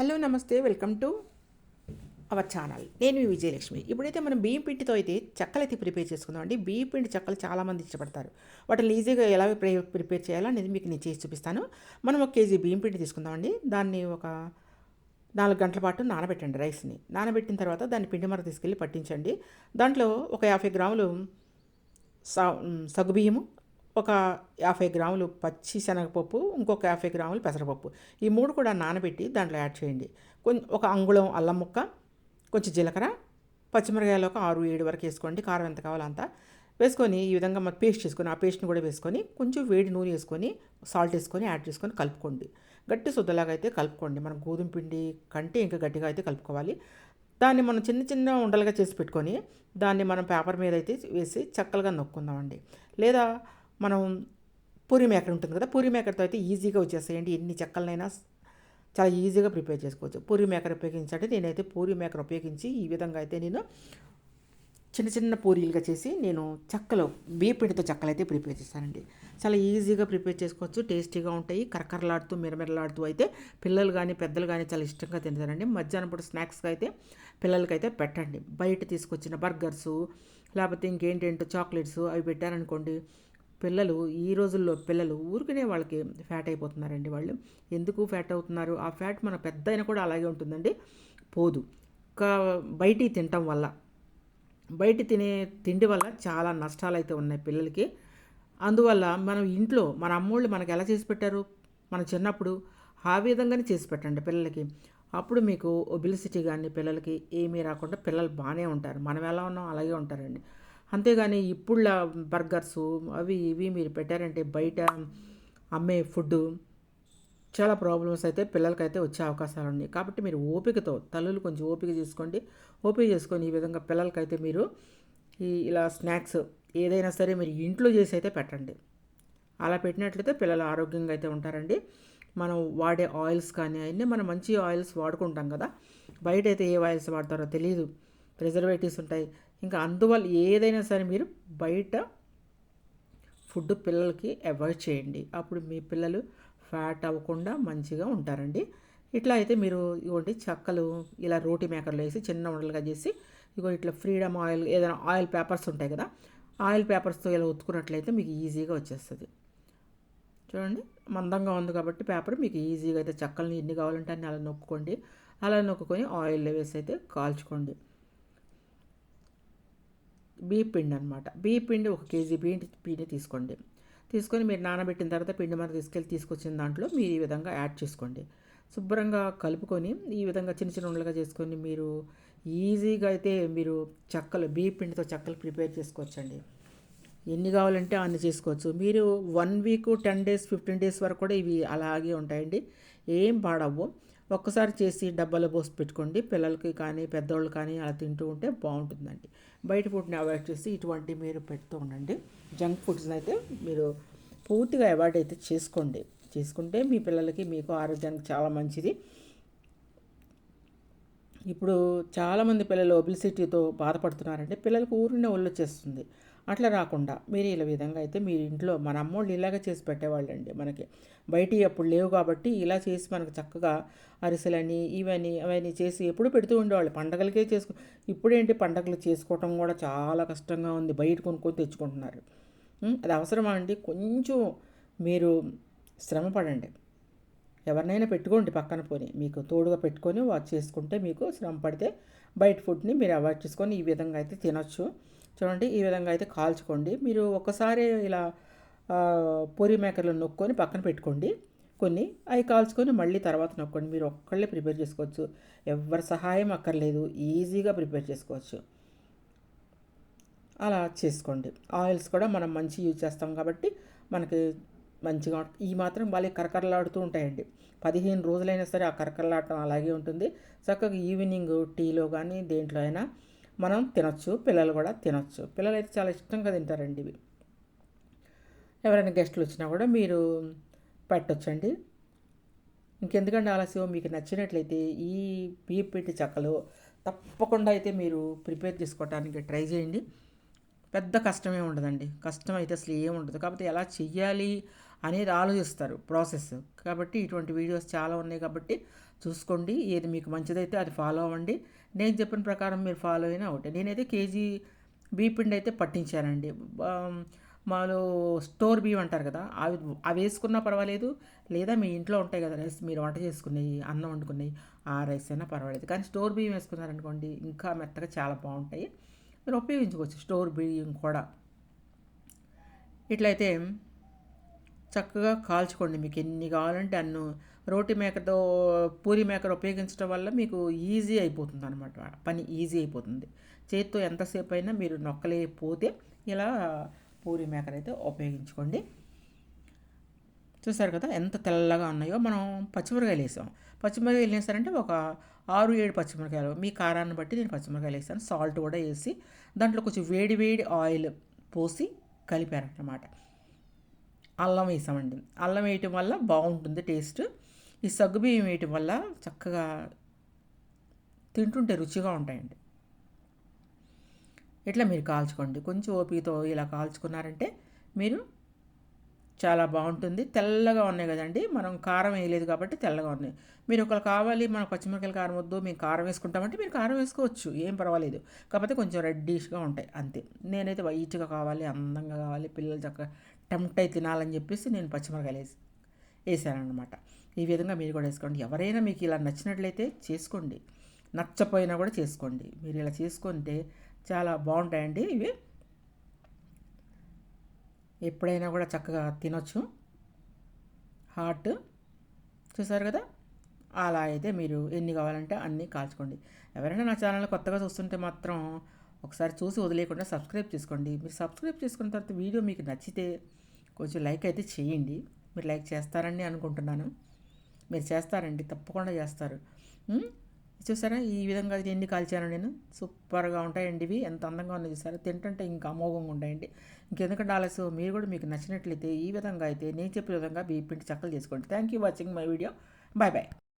Hello నమస్తే welcome to our channel. నేను విజయలక్ష్మి. ఇప్పుడైతే మనం బియ్యం పిండితో అయితే చెక్కలు అయితే ప్రిపేర్ చేసుకుందాం అండి. బియ్యం పిండి చెక్కలు చాలామంది ఇష్టపడతారు. వాటిని ఈజీగా ఎలా ప్రిపేర్ చేయాలో అనేది మీకు నేను చేసి చూపిస్తాను. మనం ఒక కేజీ బియ్యం పిండి తీసుకుందామండి దాన్ని ఒక నాలుగు గంటల పాటు నానబెట్టండి రైస్ని. నానబెట్టిన తర్వాత దాన్ని పిండి మర తీసుకెళ్ళి పట్టించండి. దాంట్లో ఒక యాభై గ్రాములు సా సగ్గుబియ్యము ఒక యాభై గ్రాములు పచ్చి శనగపప్పు ఇంకొక యాభై గ్రాములు పెసరపప్పు. ఈ మూడు కూడా నానబెట్టి దాంట్లో యాడ్ చేయండి. కొంచెం ఒక అంగుళం అల్లం ముక్క కొంచెం జీలకర్ర పచ్చిమిరకాయలు ఒక ఆరు ఏడు వరకు వేసుకోండి. కారం ఎంత కావాలో అంత. వేసుకొని ఈ విధంగా మన పేస్ట్ చేసుకొని ఆ పేస్ట్ని కూడా వేసుకొని కొంచెం వేడి నూనె వేసుకొని సాల్ట్ వేసుకొని యాడ్ చేసుకొని కలుపుకోండి. గట్టి శుద్ధలాగా అయితే కలుపుకోండి. మనం గోధుమ పిండి కంటే ఇంకా గట్టిగా అయితే కలుపుకోవాలి. దాన్ని మనం చిన్న చిన్న ఉండలుగా చేసి పెట్టుకొని దాన్ని మనం పేపర్ మీద అయితే వేసి చక్కలుగా నొక్కుందామండి. లేదా మనం పూరి మేకర్ ఉంటుంది కదా పూరి మేకర్తో అయితే ఈజీగా వచ్చేస్తాయండి. ఎన్ని చెక్కలనైనా చాలా ఈజీగా ప్రిపేర్ చేసుకోవచ్చు. పూరి మేకర్ ఉపయోగించండి. నేనైతే పూరి మేకర్ ఉపయోగించి ఈ విధంగా అయితే నేను చిన్న చిన్న పూరీలుగా చేసి నేను చెక్కలు బియ్య చెక్కలు అయితే ప్రిపేర్ చేస్తానండి. చాలా ఈజీగా ప్రిపేర్ చేసుకోవచ్చు. టేస్టీగా ఉంటాయి. కరకరలాడుతూ మిరమిరలాడుతూ అయితే పిల్లలు కానీ పెద్దలు కానీ చాలా ఇష్టంగా తింటారండి. మధ్యాహ్నం పూట స్నాక్స్గా అయితే పిల్లలకైతే పెట్టండి. బయట తీసుకొచ్చిన బర్గర్సు లేకపోతే ఇంకేంటేంటో చాక్లెట్స్ అవి పెట్టారనుకోండి పిల్లలు ఈ రోజుల్లో పిల్లలు ఊరికనే వాళ్ళకి ఫ్యాట్ అయిపోతున్నారండి వాళ్ళు. ఎందుకు ఫ్యాట్ అవుతున్నారు? ఆ ఫ్యాట్ మన పెద్ద అయినా కూడా అలాగే ఉంటుందండి. పోదు. కా బయటికి తినటం వల్ల. బయట తినే తిండి వల్ల చాలా నష్టాలు అయితే ఉన్నాయి పిల్లలకి. అందువల్ల మనం ఇంట్లో మన అమ్మోళ్ళు మనకు ఎలా చేసి పెట్టారు? మన చిన్నప్పుడు ఆ విధంగానే చేసి పెట్టండి పిల్లలకి. అప్పుడు మీకు ఒబిలిసిటీ కానీ పిల్లలకి ఏమీ రాకుండా పిల్లలు బాగానే ఉంటారు. మనం ఎలా ఉన్నాం అలాగే ఉంటారండి. అంతేగాని ఇప్పుడులా బర్గర్స్ అవి ఇవి మీరు పెట్టారంటే బయట అమ్మే ఫుడ్ చాలా ప్రాబ్లమ్స్ అయితే పిల్లలకైతే వచ్చే అవకాశాలు ఉన్నాయి. కాబట్టి మీరు ఓపికతో తల్లులు కొంచెం ఓపిక చేసుకోండి. ఓపిక చేసుకొని ఈ విధంగా పిల్లలకైతే మీరు ఈ ఇలా స్నాక్స్ ఏదైనా సరే మీరు ఇంట్లో చేసి అయితే పెట్టండి. అలా పెట్టినట్లయితే పిల్లలు ఆరోగ్యంగా అయితే ఉంటారండి. మనం వాడే ఆయిల్స్ కానీ అవన్నీ మనం మంచి ఆయిల్స్ వాడుకుంటాం కదా. బయట అయితే ఏ ఆయిల్స్ వాడతారో తెలియదు ప్రిజర్వేటివ్స్ ఉంటాయి. ఇంకా అందువల్ల ఏదైనా సరే మీరు బయట ఫుడ్ పిల్లలకి అవాయిడ్ చేయండి. అప్పుడు మీ పిల్లలు ఫ్యాట్ అవ్వకుండా మంచిగా ఉంటారండి. ఇట్లా అయితే మీరు ఇవ్వండి చక్కలు ఇలా రోటి మేకర్లు వేసి చిన్న ఉండలుగా చేసి ఇగో ఇట్లా ఫ్రీడమ్ ఆయిల్ ఏదైనా ఆయిల్ పేపర్స్ ఉంటాయి కదా ఆయిల్ పేపర్స్తో ఇలా ఉత్తుకున్నట్లయితే మీకు ఈజీగా వచ్చేస్తుంది. చూడండి మందంగా ఉంది కాబట్టి పేపర్ మీకు ఈజీగా అయితే చక్కల్ని ఎన్ని కావాలంటే అన్ని అలా నొక్కుకోండి. అలా నొక్కుకొని ఆయిల్లో వేసి అయితే కాల్చుకోండి. బియ్య పిండి అనమాట బియ్య పిండి ఒక కేజీ బియ్య పిండి తీసుకోండి. తీసుకొని మీరు నానబెట్టిన తర్వాత పిండి మనం తీసుకెళ్ళి తీసుకొచ్చిన దాంట్లో మీరు ఈ విధంగా యాడ్ చేసుకోండి. శుభ్రంగా కలుపుకొని ఈ విధంగా చిన్న చిన్న ఉండలుగా చేసుకొని మీరు ఈజీగా అయితే మీరు చెక్కలు బియ్య పిండితో చెక్కలు ప్రిపేర్ చేసుకోవచ్చండి. ఎన్ని కావాలంటే అన్ని చేసుకోవచ్చు. మీరు one week ten days fifteen days వరకు కూడా ఇవి అలాగే ఉంటాయండి. ఏం పాడవు ఒక్కసారి చేసి డబ్బాలో పోసి పెట్టుకోండి. పిల్లలకి కానీ పెద్దవాళ్ళు కానీ అలా తింటూ ఉంటే బాగుంటుందండి. బయట ఫుడ్ని అవాయిడ్ చేసి ఇటువంటి మీరు పెడుతూ ఉండండి. జంక్ ఫుడ్స్ని అయితే మీరు పూర్తిగా అవాయిడ్ అయితే చేసుకోండి. చేసుకుంటే మీ పిల్లలకి మీకు ఆరోగ్యానికి చాలా మంచిది. ఇప్పుడు చాలామంది పిల్లలు ఒబిసిటీతో బాధపడుతున్నారంటే పిల్లలకు ఊరినే ఒళ్ళు వచ్చేస్తుంది. అట్లా రాకుండా మీరు ఇలా విధంగా అయితే మీరు ఇంట్లో మన అమ్మోళ్ళు ఇలాగ చేసి పెట్టేవాళ్ళండి మనకి. బయట అప్పుడు లేవు కాబట్టి ఇలా చేసి మనకు చక్కగా అరిసెలని ఇవని అవన్నీ చేసి ఎప్పుడు పెడుతూ ఉండేవాళ్ళు. పండగలకే చేసుకో ఇప్పుడేంటి పండగలు చేసుకోవటం కూడా చాలా కష్టంగా ఉంది. బయట కొనుక్కొని తెచ్చుకుంటున్నారు. అది అవసరమా అండి? కొంచెం మీరు శ్రమ పడండి. ఎవరినైనా పెట్టుకోండి పక్కన పోని. మీకు తోడుగా పెట్టుకొని వాచ్ చేసుకుంటే మీకు శ్రమ పడితే బయట ఫుడ్ని మీరు అవాయిడ్ చేసుకొని ఈ విధంగా అయితే తినొచ్చు. చూడండి ఈ విధంగా అయితే కాల్చుకోండి. మీరు ఒకసారి ఇలా పూరి మేకర్లు నొక్కొని పక్కన పెట్టుకోండి. కొన్ని అవి కాల్చుకొని మళ్ళీ తర్వాత నొక్కండి. మీరు ఒక్కళ్ళే ప్రిపేర్ చేసుకోవచ్చు. ఎవరి సహాయం అక్కర్లేదు. ఈజీగా ప్రిపేర్ చేసుకోవచ్చు. అలా చేసుకోండి. ఆయిల్స్ కూడా మనం మంచి యూజ్ చేస్తాం కాబట్టి మనకి మంచిగా ఈ మాత్రం భలే కరకరలాడుతూ ఉంటాయండి. పదిహేను రోజులైనా సరే ఆ కరకరలాడటం అలాగే ఉంటుంది. చక్కగా ఈవినింగ్ టీలో కానీ దేంట్లో అయినా మనం తినొచ్చు పిల్లలు కూడా తినొచ్చు. పిల్లలు అయితే చాలా ఇష్టంగా తింటారండి ఇవి. ఎవరైనా గెస్టులు వచ్చినా కూడా మీరు పెట్టొచ్చండి. ఇంకెందుకంటే ఆలస్యం? మీకు నచ్చినట్లయితే ఈ బియ్యం పెట్టి చెక్కలు తప్పకుండా అయితే మీరు ప్రిపేర్ చేసుకోవడానికి ట్రై చేయండి. పెద్ద కష్టమే ఉండదండి. కష్టం అయితే అసలు ఏం ఉండదు. కాకపోతే ఎలా చెయ్యాలి? అనేది ఆలోచిస్తారు ప్రాసెస్. కాబట్టి ఇటువంటి వీడియోస్ చాలా ఉన్నాయి కాబట్టి చూసుకోండి. ఏది మీకు మంచిదైతే అది ఫాలో అవ్వండి. నేను చెప్పిన ప్రకారం మీరు ఫాలో అయినా ఒకటే. నేనైతే కేజీ బీ పిండి అయితే పట్టించానండి. మాలో స్టోర్ బియ్యం అంటారు కదా అవి అవి వేసుకున్నా పర్వాలేదు. లేదా మీ ఇంట్లో ఉంటాయి కదా రైస్ మీరు వంట చేసుకునేవి అన్నం వండుకునేవి ఆ రైస్ అయినా పర్వాలేదు. కానీ స్టోర్ బియ్యం వేసుకున్నారనుకోండి ఇంకా మెత్తగా చాలా బాగుంటాయి. మీరు ఉపయోగించుకోవచ్చు స్టోర్ బియ్యం కూడా. ఇట్లయితే చక్కగా కాల్చుకోండి మీకు ఎన్ని కావాలంటే అన్ను. రోటి మేకతో పూరి మేకర్ ఉపయోగించడం వల్ల మీకు ఈజీ అయిపోతుంది అనమాట పని ఈజీ అయిపోతుంది. చేతితో ఎంతసేపు అయినా మీరు నొక్కలేకపోతే ఇలా పూరి మేకర్ అయితే ఉపయోగించుకోండి. చూసారు కదా ఎంత తెల్లగా ఉన్నాయో. మనం పచ్చిమిరకాయలు వేసాం. పచ్చిమిరకాయలు వేసారంటే ఒక ఆరు ఏడు పచ్చిమిరకాయలు. మీ కారాన్ని బట్టి నేను పచ్చిమిరకాయలు వేసాను. సాల్ట్ కూడా వేసి దాంట్లో కొంచెం వేడి వేడి ఆయిల్ పోసి కలిపారనమాట అల్లం వేసామండి. అల్లం వేయటం వల్ల బాగుంటుంది టేస్ట్. ఈ సగ్గుబియ్యం వేయటం వల్ల చక్కగా తింటుంటే రుచిగా ఉంటాయండి. ఇట్లా మీరు కాల్చుకోండి. కొంచెం ఓపికతో ఇలా కాల్చుకున్నారంటే మీరు చాలా బాగుంటుంది. తెల్లగా ఉన్నాయి కదండి. మనం కారం వేయలేదు కాబట్టి తెల్లగా ఉన్నాయి. మీరు ఒకరు కావాలి మనం పచ్చిమిరకాయలు కారం వద్దు మేము కారం వేసుకుంటామంటే మీరు కారం వేసుకోవచ్చు. ఏం పర్వాలేదు. కాకపోతే కొంచెం రెడ్డిష్గా ఉంటాయి. అంతే. నేనైతే వైట్గా కావాలి అందంగా కావాలి పిల్లలు చక్కగా టెంప్ట్ అయి తినాలని చెప్పేసి నేను పచ్చిమిరకాయలు వేసి వేసానమాట ఈ విధంగా మీరు కూడా వేసుకోండి. ఎవరైనా మీకు ఇలా నచ్చినట్లయితే చేసుకోండి. నచ్చపోయినా కూడా చేసుకోండి. మీరు ఇలా చేసుకుంటే చాలా బాగుంటాయండి ఇవి. ఎప్పుడైనా కూడా చక్కగా తినొచ్చు. హాట్. చూసారు కదా? అలా అయితే మీరు ఎన్ని కావాలంటే అన్నీ కాల్చుకోండి. ఎవరైనా నా ఛానల్ కొత్తగా చూస్తుంటే మాత్రం ఒకసారి చూసి వదిలేయకుండా సబ్స్క్రైబ్ చేసుకోండి. మీరు సబ్స్క్రైబ్ చేసుకున్న తర్వాత వీడియో మీకు నచ్చితే కొంచెం లైక్ అయితే చేయండి. మీరు లైక్ చేస్తారని అనుకుంటున్నాను. మీరు చేస్తారండి తప్పకుండా చేస్తారు. చూసారా? ఈ విధంగా ఎన్ని కాల్చాను నేను. సూపర్గా ఉంటాయండి ఇవి. ఎంత అందంగా ఉన్నాయి చూసారా? తింటుంటే ఇంకా అమోఘంగా ఉంటాయండి. ఇంకెందుకంటే ఆలస్యం? మీరు కూడా మీకు నచ్చినట్లయితే ఈ విధంగా అయితే నేను చెప్పే విధంగా బీ పిండి చక్కలు చేసుకోండి. Thank you watching my video bye bye